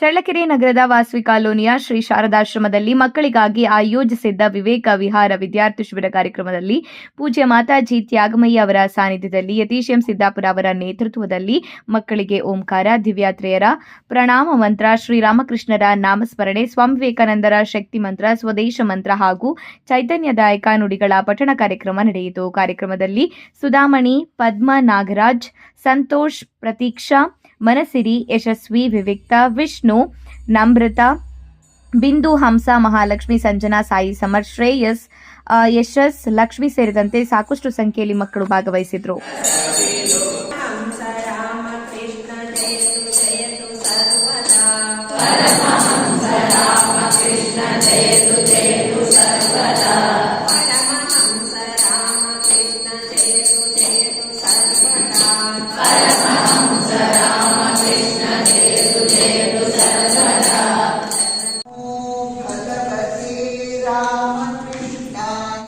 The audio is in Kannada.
ಚಳ್ಳಕೆರೆ ನಗರದ ವಾಸವಿ ಕಾಲೋನಿಯ ಶ್ರೀ ಶಾರದಾಶ್ರಮದಲ್ಲಿ ಮಕ್ಕಳಿಗಾಗಿ ಆಯೋಜಿಸಿದ್ದ ವಿವೇಕ ವಿಹಾರ ವಿದ್ಯಾರ್ಥಿ ಶಿಬಿರ ಕಾರ್ಯಕ್ರಮದಲ್ಲಿ ಪೂಜ್ಯ ಮಾತಾಜಿ ತ್ಯಾಗಮಯ್ಯ ಅವರ ಸಾನ್ನಿಧ್ಯದಲ್ಲಿ ಯತೀಶ್ ಎಂ ಸಿದ್ದಾಪುರ ಅವರ ನೇತೃತ್ವದಲ್ಲಿ ಮಕ್ಕಳಿಗೆ ಓಂಕಾರ, ದಿವ್ಯಾತ್ರೇಯರ ಪ್ರಣಾಮ ಮಂತ್ರ ಶ್ರೀರಾಮಕೃಷ್ಣರ ನಾಮಸ್ಮರಣೆ, ಸ್ವಾಮಿ ವಿವೇಕಾನಂದರ ಶಕ್ತಿ ಮಂತ್ರ, ಸ್ವದೇಶ ಮಂತ್ರ ಹಾಗೂ ಚೈತನ್ಯದಾಯಕ ನುಡಿಗಳ ಪಠಣ ಕಾರ್ಯಕ್ರಮ ನಡೆಯಿತು. ಕಾರ್ಯಕ್ರಮದಲ್ಲಿ ಸುಧಾಮಣಿ, ಪದ್ಮ ನಾಗರಾಜ್, ಸಂತೋಷ್, ಪ್ರತೀಕ್ಷಾ ಮನಸಿರಿ ಯಶಸ್ವಿ ವಿವಿಕ್ತ ವಿಷ್ಣು ನಮ್ರತ ಬಿಂದು ಹಂಸ ಮಹಾಲಕ್ಷ್ಮಿ ಸಂಜನಾ ಸಾಯಿ ಸಮರ್ ಶ್ರೇಯಸ್ ಯಶಸ್ ಲಕ್ಷ್ಮಿ ಸೇರಿದಂತೆ ಸಾಕಷ್ಟು ಸಂಖ್ಯೆಯಲ್ಲಿ ಮಕ್ಕಳು ಭಾಗವಹಿಸಿದ್ರು Para राम